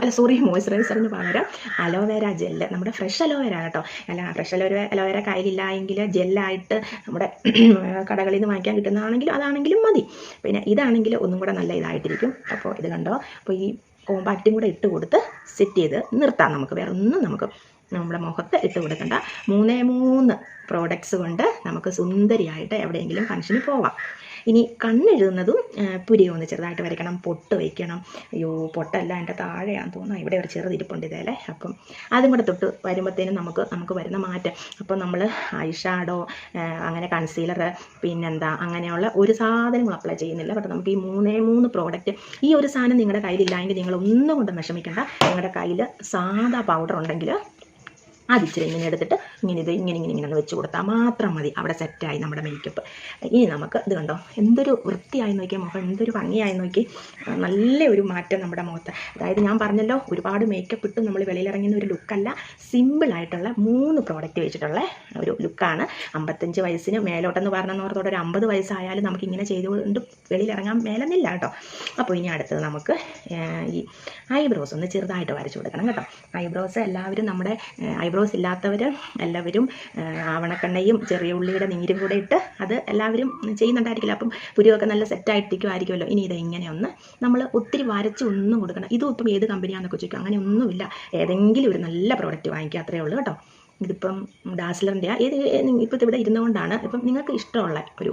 Speaker 1: അല്ല സോറി മോയ്സ്ചറൈസറിന് പകരം അലോവേര ജെല്ല് നമ്മുടെ ഫ്രഷ് അലോവേര കേട്ടോ അല്ല ഫ്രഷ് അലോവേര അലോവേര കയ്യിലില്ല എങ്കിൽ ജെല്ലായിട്ട് നമ്മുടെ (clears throat) കടകളിൽ നിന്ന് വാങ്ങിക്കാൻ കിട്ടുന്നതാണെങ്കിലും അതാണെങ്കിലും മതി. പിന്നെ ഇതാണെങ്കിൽ ഒന്നും കൂടെ നല്ല ഇതായിട്ടിരിക്കും. അപ്പോൾ ഇത് കണ്ടോ? അപ്പോൾ ഈ കോമ്പാക്റ്റും കൂടെ ഇട്ട് കൊടുത്ത് സെറ്റ് ചെയ്ത് നിർത്താം നമുക്ക്. വേറെ ഒന്നും നമുക്ക് നമ്മുടെ മുഖത്ത് ഇട്ട് കൊടുക്കണ്ട. മൂന്നേ മൂന്ന് പ്രോഡക്ട്സ് കൊണ്ട് നമുക്ക് സുന്ദരിയായിട്ട് എവിടെയെങ്കിലും ഫംഗ്ഷന് പോവാം. ഇനി കണ്ണെഴുതുന്നതും പുരി പുരികം ഒന്ന് ചെറുതായിട്ട് വരയ്ക്കണം. പൊട്ട് വയ്ക്കണം. അയ്യോ പൊട്ടല്ല എന്റെ താഴെയാണെന്ന് തോന്നുന്നു. ഇവിടെ ഒരു ചെറുതിരിപ്പുണ്ട് ഇതേലെ അപ്പം അതും കൂടെ തൊട്ട് വരുമ്പോഴത്തേനും നമുക്ക് നമുക്ക് വരുന്ന മാറ്റം. അപ്പം നമ്മൾ ഐഷാഡോ അങ്ങനെ കൺസീലർ പിന്നെന്താ അങ്ങനെയുള്ള ഒരു സാധനങ്ങൾ അപ്ലൈ ചെയ്യുന്നില്ല. കേട്ടോ നമുക്ക് ഈ മൂന്നേ മൂന്ന് പ്രോഡക്റ്റ് ഈ ഒരു സാധനം നിങ്ങളുടെ കയ്യിലില്ലെങ്കിൽ നിങ്ങൾ ഒന്നും കൊണ്ടും വിഷമിക്കേണ്ട. നിങ്ങളുടെ കയ്യിൽ സാധാ പൗഡർ ഉണ്ടെങ്കിൽ അതിച്ചിരി ഇങ്ങനെ എടുത്തിട്ട് ഇങ്ങനെ ഇത് ഇങ്ങനെ ഇങ്ങനെ ഇങ്ങനെ വെച്ച് കൊടുത്താൽ മാത്രം മതി. അവിടെ സെറ്റായി നമ്മുടെ മേക്കപ്പ് ഇനി നമുക്ക് ഇത് കണ്ടോ? എന്തൊരു വൃത്തിയായി നോക്കി മുഖം എന്തൊരു ഭംഗിയായി നോക്കി. നല്ല ഒരു മാറ്റം നമ്മുടെ മുഖത്ത്. അതായത് ഞാൻ പറഞ്ഞല്ലോ ഒരുപാട് മേക്കപ്പ് ഇട്ട് നമ്മൾ വെളിയിലിറങ്ങുന്ന ഒരു ലുക്കല്ല സിമ്പിളായിട്ടുള്ള മൂന്ന് പ്രോഡക്റ്റ് വെച്ചിട്ടുള്ള ഒരു ലുക്കാണ് അമ്പത്തഞ്ച് വയസ്സിന് മേലോട്ടെന്ന് പറഞ്ഞെന്നോർത്തോടെ ഒരു അമ്പത് വയസ്സായാലും നമുക്ക് ഇങ്ങനെ ചെയ്തുകൊണ്ട് വെളിയിലിറങ്ങാൻ മേലെന്നില്ല കേട്ടോ. അപ്പോൾ ഇനി അടുത്തത് നമുക്ക് ഈ ഐബ്രോസ് ഒന്ന് ചെറുതായിട്ട് വരച്ചു കൊടുക്കണം കേട്ടോ. ഐബ്രോസ് എല്ലാവരും നമ്മുടെ ഐബ്രോസ് ഇല്ലാത്തവർ എല്ലാവരും ആവണക്കെണ്ണയും ചെറിയ ഉള്ളിയുടെ നീരും കൂടെ ഇട്ട് അത് എല്ലാവരും ചെയ്യുന്നുണ്ടായിരിക്കില്ല. അപ്പം പുരിയൊക്കെ നല്ല സെറ്റായിട്ടിരിക്കുമായിരിക്കുമല്ലോ ഇനി ഇത് ഇങ്ങനെ ഒന്ന് നമ്മൾ ഒത്തിരി വരച്ച് ഒന്നും കൊടുക്കണം ഇതും ഇപ്പം ഏത് കമ്പനിയാണെന്നൊക്കെ ചോദിക്കും. അങ്ങനെ ഒന്നുമില്ല ഏതെങ്കിലും ഒരു നല്ല പ്രോഡക്റ്റ് വാങ്ങിക്കുക അത്രേ ഉള്ളൂ കേട്ടോ. ഇതിപ്പം ഡാസ്ലറിന്റെ ഏത് ഇപ്പോഴത്തെ ഇവിടെ ഇരുന്നുകൊണ്ടാണ് ഇപ്പം നിങ്ങൾക്ക് ഇഷ്ടമുള്ള ഒരു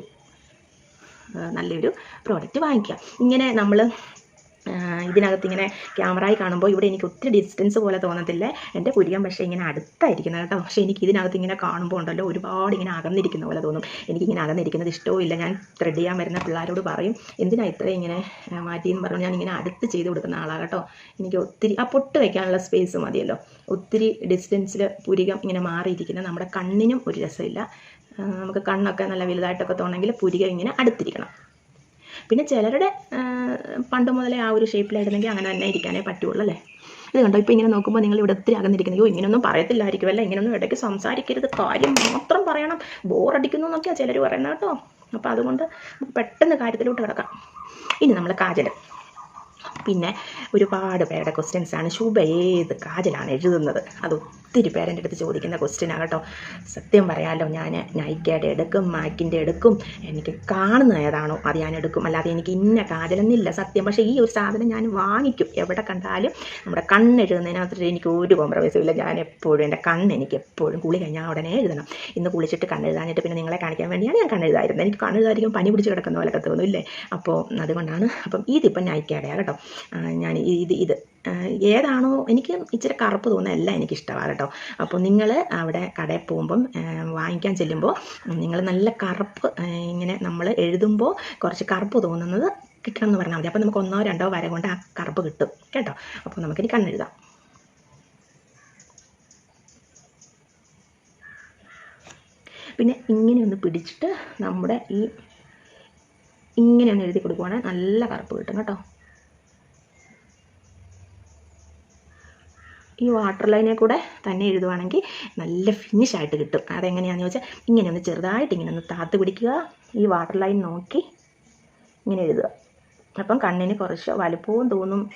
Speaker 1: നല്ലൊരു പ്രോഡക്റ്റ് വാങ്ങിക്കുക. ഇങ്ങനെ നമ്മൾ ഇതിനകത്ത് ഇങ്ങനെ ക്യാമറയിൽ കാണുമ്പോൾ ഇവിടെ എനിക്ക് ഒത്തിരി ഡിസ്റ്റൻസ് പോലെ തോന്നത്തില്ല. എന്റെ പുരികം പക്ഷേ ഇങ്ങനെ അടുത്തായിരിക്കുന്നത് കേട്ടോ. പക്ഷേ എനിക്ക് ഇതിനകത്ത് ഇങ്ങനെ കാണുമ്പോൾ ഉണ്ടല്ലോ ഒരുപാട് ഇങ്ങനെ അകന്നിരിക്കുന്ന പോലെ തോന്നും. എനിക്കിങ്ങനെ അകന്നിരിക്കുന്നത് ഇഷ്ടവും ഇല്ല. ഞാൻ ത്രെഡ് ചെയ്യാൻ വരുന്ന പിള്ളേരോട് പറയും എന്തിനാ ഇത്ര ഇങ്ങനെ മാറ്റിയെന്ന് പറഞ്ഞു ഞാൻ ഇങ്ങനെ അടുത്ത് ചെയ്ത് കൊടുക്കുന്ന ആളാണ് കേട്ടോ. എനിക്ക് ഒത്തിരി ആ പൊട്ട് വയ്ക്കാനുള്ള സ്പേസ് മതിയല്ലോ. ഒത്തിരി ഡിസ്റ്റൻസിൽ പുരികം ഇങ്ങനെ മാറിയിരിക്കുന്ന നമ്മുടെ കണ്ണിനും ഒരു രസമില്ല. നമുക്ക് കണ്ണൊക്കെ നല്ല വലുതായിട്ടൊക്കെ തോന്നെങ്കിൽ പുരികം ഇങ്ങനെ അടുത്തിരിക്കണം. പിന്നെ ചിലരുടെ പണ്ട് മുതലേ ആ ഒരു ഷേപ്പിലായിരുന്നെങ്കിൽ അങ്ങനെ തന്നെ ഇരിക്കാനേ പറ്റുള്ളൂ അല്ലേ? ഇത് കണ്ടോ ഇപ്പോൾ ഇങ്ങനെ നോക്കുമ്പോൾ നിങ്ങൾ ഇവിടെ ഒത്തിരി അകന്നിരിക്കുന്നത് അയ്യോ ഇങ്ങനെയൊന്നും പറയത്തില്ലായിരിക്കും അല്ലേ? ഇങ്ങനെയൊന്നും ഇടയ്ക്ക് സംസാരിക്കരുത്. കാര്യം മാത്രം പറയണം. ബോറടിക്കുന്നു എന്നൊക്കെയാണ് ചിലർ പറയുന്നത് കേട്ടോ. അപ്പോൾ അതുകൊണ്ട് പെട്ടെന്ന് കാര്യത്തിലോട്ട് കിടക്കാം. ഇനി നമ്മൾ കാജൽ പിന്നെ ഒരുപാട് പേരുടെ ക്വസ്റ്റ്യൻസ് ആണ് ശുഭ ഏത് കാജലാണ് എഴുതുന്നത്? അത് ഒത്തിരി പേരെന്റെ അടുത്ത് ചോദിക്കുന്ന ക്വസ്റ്റ്യനാണ് കേട്ടോ. സത്യം പറയാമല്ലോ ഞാൻ നൈക്കയുടെ എടുക്കും മാക്കിന്റെ എടുക്കും എനിക്ക് കാണുന്ന ഏതാണോ അത് ഞാൻ എടുക്കും. അല്ലാതെ എനിക്ക് ഇന്ന കാജലെന്നില്ല സത്യം. പക്ഷേ ഈ ഒരു സാധനം ഞാൻ വാങ്ങിക്കും. എവിടെ കണ്ടാലും നമ്മുടെ കണ്ണെഴുതുന്നതിനകത്ത് എനിക്ക് ഒരു കോംപ്രമൈസും ഇല്ല. ഞാൻ എപ്പോഴും എന്റെ കണ്ണ് എനിക്ക് എപ്പോഴും കുളി കഴിഞ്ഞാൽ ഉടനെ എഴുതണം. ഇന്ന് കുളിച്ചിട്ട് കണ്ണെഴുതാനിട്ട് പിന്നെ നിങ്ങളെ കാണിക്കാൻ വേണ്ടിയാണ് ഞാൻ കണ്ണെഴുതായിരുന്നത്. എനിക്ക് കണ്ണെഴുതായിരിക്കും പനി പിടിച്ച് കിടക്കുന്ന പോലൊക്കെ തോന്നുമില്ലേ അപ്പോൾ അതുകൊണ്ടാണ് അപ്പം ഇതിപ്പം നൈക്കയുടെ കേട്ടോ. ഞാൻ ഇത് ഇത്. ഏതാണോ എനിക്ക് ഇച്ചിരി കറുപ്പ് തോന്നുന്ന എല്ലാം എനിക്ക് ഇഷ്ടമാണ് കേട്ടോ. അപ്പോൾ നിങ്ങൾ അവിടെ കടയിൽ പോകുമ്പം വാങ്ങിക്കാൻ ചെല്ലുമ്പോൾ നിങ്ങൾ നല്ല കറുപ്പ് ഇങ്ങനെ നമ്മൾ എഴുതുമ്പോൾ കുറച്ച് കറുപ്പ് തോന്നുന്നത് കിട്ടണം എന്ന് പറഞ്ഞാൽ മതി. അപ്പോൾ നമുക്ക് ഒന്നോ രണ്ടോ വര കൊണ്ട് ആ കറുപ്പ് കിട്ടും കേട്ടോ. അപ്പോൾ നമുക്കിനി കണ്ണെഴുതാം. പിന്നെ ഇങ്ങനെ ഒന്ന് പിടിച്ചിട്ട് നമ്മുടെ ഈ ഇങ്ങനെ ഒന്ന് എഴുതി കൊടുക്കുവാണെങ്കിൽ നല്ല കറുപ്പ് കിട്ടും കേട്ടോ. ഈ വാട്ടർ ലൈനെ കൂടെ തന്നെ എഴുതുവാണെങ്കിൽ നല്ല ഫിനിഷ് ആയിട്ട് കിട്ടും. അതെങ്ങനെയാണെന്ന് ചോദിച്ചാൽ ഇങ്ങനെ ഒന്ന് ചെറുതായിട്ട് ഇങ്ങനെ ഒന്ന് താത്ത് പിടിക്കുക. ഈ വാട്ടർ ലൈൻ നോക്കി ഇങ്ങനെ എഴുതുക. അപ്പം കണ്ണിന് കുറച്ച് വലുപ്പവും തോന്നും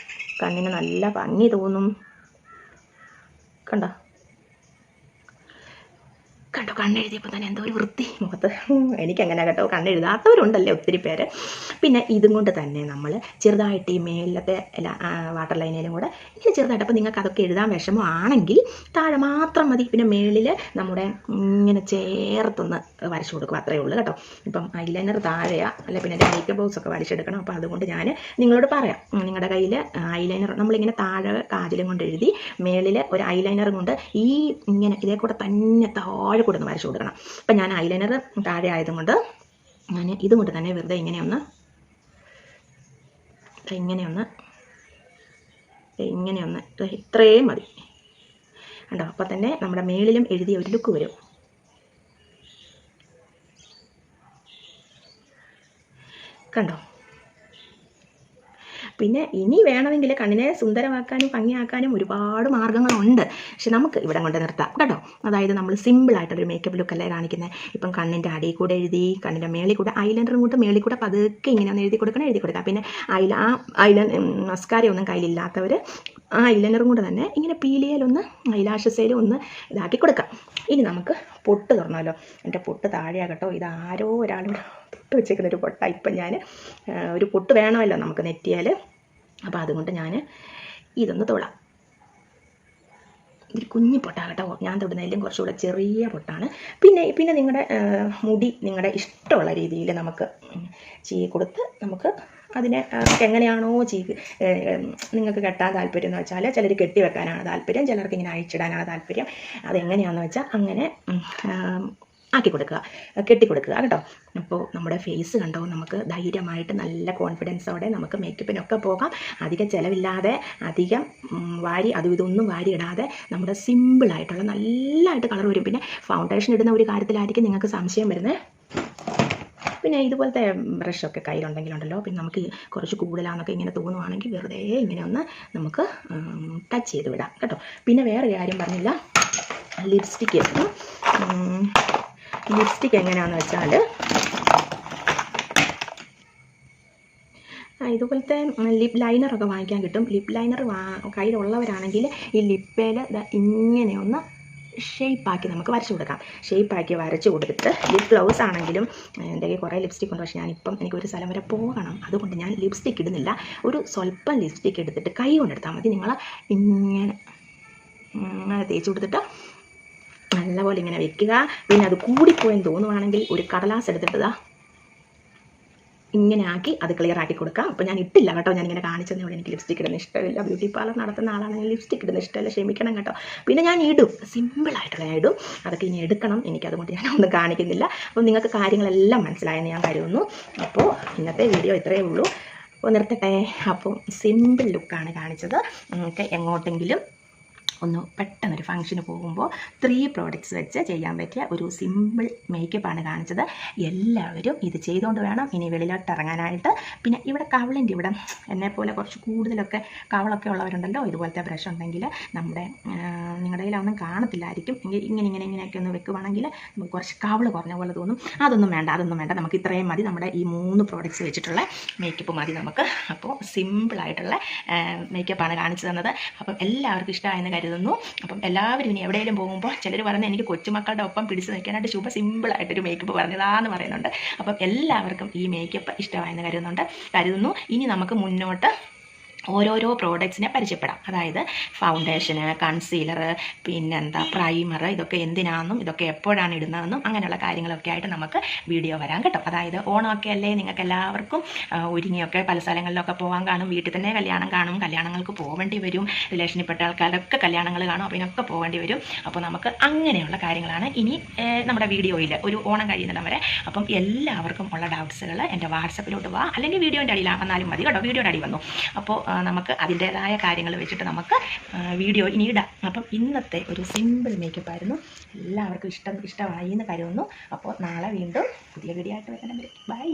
Speaker 1: കണ്ണിന് നല്ല ഭംഗി തോന്നും. കണ്ടോ? കണ്ടോ? കണ്ണെഴുതിയപ്പോൾ തന്നെ എന്തോ ഒരു വൃത്തി. മുഖത്ത്. എനിക്കങ്ങനെ കേട്ടോ. കണ്ണെഴുതാത്തവരുണ്ടല്ലേ ഒത്തിരി പേര്. പിന്നെ ഇതും കൊണ്ട് തന്നെ നമ്മൾ ചെറുതായിട്ട് ഈ മേലത്തെ വാട്ടർ ലൈനിലും കൂടെ ഇങ്ങനെ ചെറുതായിട്ട് അപ്പോൾ നിങ്ങൾക്ക് അതൊക്കെ എഴുതാൻ വിഷമം ആണെങ്കിൽ താഴെ മാത്രം മതി. പിന്നെ മേളിൽ നമ്മുടെ ഇങ്ങനെ ചേർത്തൊന്ന് വരച്ചു കൊടുക്കും. അത്രയേ ഉള്ളൂ കേട്ടോ. ഇപ്പം ഐലൈനർ താഴെയാണ് അല്ല പിന്നെ മേക്കപ്പ് ബോക്സ് ഒക്കെ വരച്ചെടുക്കണം അപ്പോൾ അതുകൊണ്ട് ഞാൻ നിങ്ങളോട് പറയാം. നിങ്ങളുടെ കയ്യിൽ ഐലൈനർ നമ്മളിങ്ങനെ താഴെ കാജലും കൊണ്ട് എഴുതി മേളിൽ ഒരു ഐലൈനറും കൊണ്ട് ഈ ഇങ്ങനെ ഇതേ കൂടെ തന്നെ താഴെ കൂടെ ഒന്ന് വരച്ചു കൊടുക്കണം. അപ്പം ഞാൻ ഐലൈനർ താഴെ ആയതുകൊണ്ട് ഞാൻ ഇതുകൊണ്ട് തന്നെ വെറുതെ ഇങ്ങനെയൊന്ന് ഇങ്ങനെയൊന്ന് ഇങ്ങനെയൊന്ന് ഇത്രയും മതി. കണ്ടോ? അപ്പം തന്നെ നമ്മുടെ മേളിലും എഴുതിയ ഒരു ലുക്ക് വരും. കണ്ടോ? പിന്നെ ഇനി വേണമെങ്കിൽ കണ്ണിനെ സുന്ദരമാക്കാനും ഭംഗിയാക്കാനും ഒരുപാട് മാർഗങ്ങളുണ്ട് പക്ഷെ നമുക്ക് ഇവിടെ കൊണ്ട് നിർത്താം. കേട്ടോ? അതായത് നമ്മൾ സിമ്പിളായിട്ടൊരു മേക്കപ്പ് ലുക്കല്ലേ കാണിക്കുന്നത് ഇപ്പം കണ്ണിന്റെ അടിയിൽ കൂടെ എഴുതി കണ്ണിന്റെ മേളിൽ കൂടെ ഐലൈനറും കൂടെ മേളിൽ കൂടെ പതുക്കെ ഇങ്ങനെ ഒന്ന് എഴുതി കൊടുക്കണം എഴുതി കൊടുക്കാം. പിന്നെ ഐല ആ ഐലൻ മസ്കാരയൊന്നും കയ്യിലില്ലാത്തവർ ആ ഐലൈനറും കൂടെ തന്നെ ഇങ്ങനെ പീലിയയിലൊന്ന് ഐലാഷസയിലും ഒന്ന് ഇതാക്കി കൊടുക്കാം. ഇനി നമുക്ക് പൊട്ട് തുറന്നാലോ? എന്റെ പൊട്ട് താഴെയാകട്ടോ ഇത് ആരോ ഒരാളോട് തൊട്ട് വെച്ചേക്കുന്ന ഒരു പൊട്ടാണ് ഇപ്പം ഞാൻ ഒരു പൊട്ട് വേണമല്ലോ നമുക്ക് നെറ്റിയാൽ. അപ്പോൾ അതുകൊണ്ട് ഞാൻ ഇതൊന്ന് തൊടാം. ഇതിൽ കുഞ്ഞി പൊട്ടാണ് കേട്ടോ. ഞാൻ തൊടുന്നതിലും കുറച്ചുകൂടെ ചെറിയ പൊട്ടാണ്. പിന്നെ പിന്നെ നിങ്ങളുടെ മുടി നിങ്ങളുടെ ഇഷ്ടമുള്ള രീതിയിൽ നമുക്ക് ചീ കൊടുത്ത് നമുക്ക് അതിനെ എങ്ങനെയാണോ ചെയ്ത് നിങ്ങൾക്ക് കെട്ടാൻ താല്പര്യം എന്ന് വെച്ചാൽ ചിലർ കെട്ടി വെക്കാനാണ് താല്പര്യം ചിലർക്ക് ഇങ്ങനെ അഴിച്ചിടാനാണ് താല്പര്യം. അതെങ്ങനെയാണെന്ന് വെച്ചാൽ അങ്ങനെ ആക്കി കൊടുക്കുക കെട്ടി കൊടുക്കുക കേട്ടോ. അപ്പോൾ നമ്മുടെ ഫേസ് കണ്ടോ നമുക്ക് ധൈര്യമായിട്ട് നല്ല കോൺഫിഡൻസോടെ നമുക്ക് മേക്കപ്പിനൊക്കെ പോകാം. അധികം ചിലവില്ലാതെ അധികം വാരി അതും ഇതൊന്നും വാരി ഇടാതെ നമ്മുടെ സിമ്പിളായിട്ടുള്ള നല്ലതായിട്ട് കളർ വരും. പിന്നെ ഫൗണ്ടേഷൻ ഇടുന്ന ഒരു കാര്യത്തിലായിരിക്കും നിങ്ങൾക്ക് സംശയം വരുന്നത് പിന്നെ ഇതുപോലത്തെ ബ്രഷൊക്കെ കയ്യിലുണ്ടെങ്കിലുണ്ടല്ലോ. പിന്നെ നമുക്ക് കുറച്ച് കൂടുതലാണെന്നൊക്കെ ഇങ്ങനെ തോന്നുവാണെങ്കിൽ വെറുതെ ഇങ്ങനെ ഒന്ന് നമുക്ക് ടച്ച് ചെയ്ത് വിടാം കേട്ടോ. പിന്നെ വേറെ കാര്യം പറഞ്ഞില്ല. ലിപ്സ്റ്റിക്ക് ലിപ്സ്റ്റിക്ക് എങ്ങനെയാണെന്ന് വെച്ചാൽ ഇതുപോലത്തെ ലിപ് ലൈനറൊക്കെ വാങ്ങിക്കാൻ കിട്ടും. ലിപ് ലൈനർ വാ കയ്യിലുള്ളവരാണെങ്കിൽ ഈ ലിപ്പേൽ ഇങ്ങനെ ഒന്ന് ഷേപ്പാക്കി നമുക്ക് വരച്ചു കൊടുക്കാം. ഷേപ്പാക്കി വരച്ചു കൊടുത്തിട്ട് ലിപ് ബ്ലൗസ് ആണെങ്കിലും എന്തെങ്കിലും കുറേ ലിപ്സ്റ്റിക് ഉണ്ട്. പക്ഷേ ഞാനിപ്പം എനിക്ക് ഒരു സ്ഥലം വരെ പോകണം. അതുകൊണ്ട് ഞാൻ ലിപ്സ്റ്റിക് ഇടുന്നില്ല. ഒരു സ്വല്പം ലിപ്സ്റ്റിക് എടുത്തിട്ട് കൈ കൊണ്ടെടുത്താൽ മതി. നിങ്ങൾ ഇങ്ങനെ അങ്ങനെ തേച്ച് കൊടുത്തിട്ട് നല്ലപോലെ ഇങ്ങനെ വെക്കുക. പിന്നെ അത് കൂടിപ്പോയെന്ന് തോന്നുവാണെങ്കിൽ ഒരു കടലാസ് എടുത്തിട്ട് ഇങ്ങനെ ആക്കി അത് ക്ലിയർ ആക്കി കൊടുക്കുക അപ്പോൾ ഞാൻ ഇട്ടില്ല കേട്ടോ ഞാൻ ഇങ്ങനെ കാണിച്ചതേ ഉള്ളൂ. എനിക്ക് ലിപ്സ്റ്റിക് ഇടുന്ന ഇഷ്ടമില്ല. ബ്യൂട്ടി പാർലർ നടത്തുന്ന ആളാണെങ്കിൽ ലിപ്സ്റ്റിക് ഇടുന്ന ഇഷ്ടമില്ല. ക്ഷമിക്കണം കേട്ടോ. പിന്നെ ഞാൻ ഇടും. സിമ്പിളായിട്ടുള്ള ഞാൻ ഇടും. അതൊക്കെ ഇനി എടുക്കണം. എനിക്ക് അതുകൊണ്ട് ഞാൻ ഒന്നും കാണിക്കുന്നില്ല. അപ്പോൾ നിങ്ങൾക്ക് കാര്യങ്ങളെല്ലാം മനസ്സിലായെന്ന് ഞാൻ കരുതുന്നു. അപ്പോൾ ഇന്നത്തെ വീഡിയോ ഇത്രയേ ഉള്ളൂ. അപ്പോൾ നിർത്തട്ടെ. അപ്പോൾ സിമ്പിൾ ലുക്കാണ് കാണിച്ചത്. നിങ്ങൾക്ക് എങ്ങോട്ടെങ്കിലും ഒന്ന് പെട്ടെന്നൊരു ഫംഗ്ഷന് പോകുമ്പോൾ ത്രീ പ്രോഡക്റ്റ്സ് വെച്ച് ചെയ്യാൻ പറ്റിയ ഒരു സിമ്പിൾ മേക്കപ്പാണ് കാണിച്ചത്. എല്ലാവരും ഇത് ചെയ്തുകൊണ്ട് വേണം ഇനി വെളിയിലോട്ട് ഇറങ്ങാനായിട്ട്. പിന്നെ ഇവിടെ കവളിന്റെ ഇവിടെ പോലെ കുറച്ച് കൂടുതലൊക്കെ കവളൊക്കെ ഉള്ളവരുണ്ടല്ലോ ഇതുപോലത്തെ ബ്രഷ് ഉണ്ടെങ്കിൽ നമ്മുടെ നിങ്ങളുടെ കയ്യിലൊന്നും കാണത്തില്ലായിരിക്കും. ഇങ്ങനെ ഇങ്ങനെ ഇങ്ങനെയൊക്കെ ഒന്ന് വെക്കുവാണെങ്കിൽ നമുക്ക് കുറച്ച് കവൾ കുറഞ്ഞ പോലെ തോന്നും. അതൊന്നും വേണ്ട അതൊന്നും വേണ്ട. നമുക്ക് ഇത്രയും മതി. നമ്മുടെ ഈ മൂന്ന് പ്രോഡക്റ്റ്സ് വെച്ചിട്ടുള്ള മേക്കപ്പ് മതി നമുക്ക്. അപ്പോൾ സിമ്പിളായിട്ടുള്ള മേക്കപ്പാണ് കാണിച്ചു തന്നത്. അപ്പം എല്ലാവർക്കും ഇഷ്ടമായെന്ന് കരുതുന്നു. അപ്പം എല്ലാവരും ഇനി എവിടെയെങ്കിലും പോകുമ്പോൾ ചിലർ പറഞ്ഞ് എനിക്ക് കൊച്ചുമക്കളുടെ ഒപ്പം പിടിച്ച് നിൽക്കാനായിട്ട് ശുഭ സിമ്പിളായിട്ടൊരു മേക്കപ്പ് പറഞ്ഞതാന്ന് പറയുന്നുണ്ട്. അപ്പം എല്ലാവർക്കും ഈ മേക്കപ്പ് ഇഷ്ടമായെന്ന് കരുതുന്നുണ്ട്. കരുതുന്നു. ഇനി നമുക്ക് മുന്നോട്ട് ഓരോരോ പ്രോഡക്ട്സിനെ പരിചയപ്പെടാം. അതായത് ഫൗണ്ടേഷന് കൺസീലർ പിന്നെന്താ പ്രൈമർ ഇതൊക്കെ എന്തിനാണെന്നും ഇതൊക്കെ എപ്പോഴാണ് ഇടുന്നതെന്നും അങ്ങനെയുള്ള കാര്യങ്ങളൊക്കെ ആയിട്ട് നമുക്ക് വീഡിയോ വരാൻ കേട്ടോ. അതായത് ഓണമൊക്കെ അല്ലേ നിങ്ങൾക്ക് എല്ലാവർക്കും ഒരുങ്ങിയൊക്കെ പല സ്ഥലങ്ങളിലൊക്കെ പോകാൻ കാണും വീട്ടിൽ തന്നെ കല്യാണം കാണും കല്യാണങ്ങൾക്ക് പോകേണ്ടി വരും റിലേഷനിൽപ്പെട്ട ആൾക്കാരൊക്കെ കല്യാണങ്ങൾ കാണും അപ്പോൾ ഇതിനൊക്കെ പോകേണ്ടി വരും. അപ്പോൾ നമുക്ക് അങ്ങനെയുള്ള കാര്യങ്ങളാണ് ഇനി നമ്മുടെ വീഡിയോയിൽ ഒരു ഓണം കഴിയുന്നിടം വരെ. അപ്പം എല്ലാവർക്കും ഉള്ള ഡൗട്ട്സുകൾ എന്റെ വാട്സപ്പിലോട്ട് വാ. അല്ലെങ്കിൽ വീഡിയോന്റെ അടിയിലാണ് വന്നാലും മതി കേട്ടോ. വീഡിയോന്റെ അടി വന്നു. അപ്പോൾ നമുക്ക് അതിന്റെതായ കാര്യങ്ങൾ വെച്ചിട്ട് നമുക്ക് വീഡിയോ ഇനി ഇടാം. അപ്പം ഇന്നത്തെ ഒരു സിമ്പിൾ മേക്കപ്പ് ആയിരുന്നു. എല്ലാവർക്കും ഇഷ്ടം ഇഷ്ടമായി എന്ന് കരുതുന്നു. അപ്പോൾ നാളെ വീണ്ടും പുതിയ വീഡിയോ ആയിട്ട് വരുന്ന ബൈ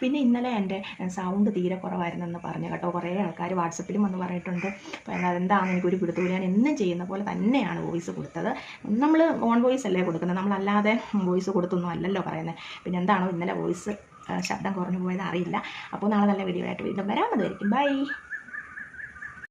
Speaker 1: പിന്നെ ഇന്നലെ എന്റെ സൗണ്ട് തീരെ കുറവായിരുന്നെന്ന് പറഞ്ഞു കേട്ടോ. കുറേ ആൾക്കാർ വാട്സപ്പിലും വന്ന് പറഞ്ഞിട്ടുണ്ട്. അപ്പോൾ അതെന്താണ് എനിക്കൊരു പിടുത്തൂല ഞാൻ എന്നും ചെയ്യുന്ന പോലെ തന്നെയാണ് വോയിസ് കൊടുത്തത്. നമ്മൾ ഓൺ വോയിസ് അല്ലേ കൊടുക്കുന്നത്? നമ്മളല്ലാതെ വോയിസ് കൊടുത്തൊന്നും അല്ലല്ലോ പറയുന്നത്. പിന്നെ എന്താണോ ഇന്നലെ വോയിസ് ശബ്ദം കുറഞ്ഞു പോയത് അറിയില്ല അപ്പോൾ നാളെ നല്ല വീഡിയോ ആയിട്ട് വീണ്ടും വരാം. അതുവരെയും ബൈ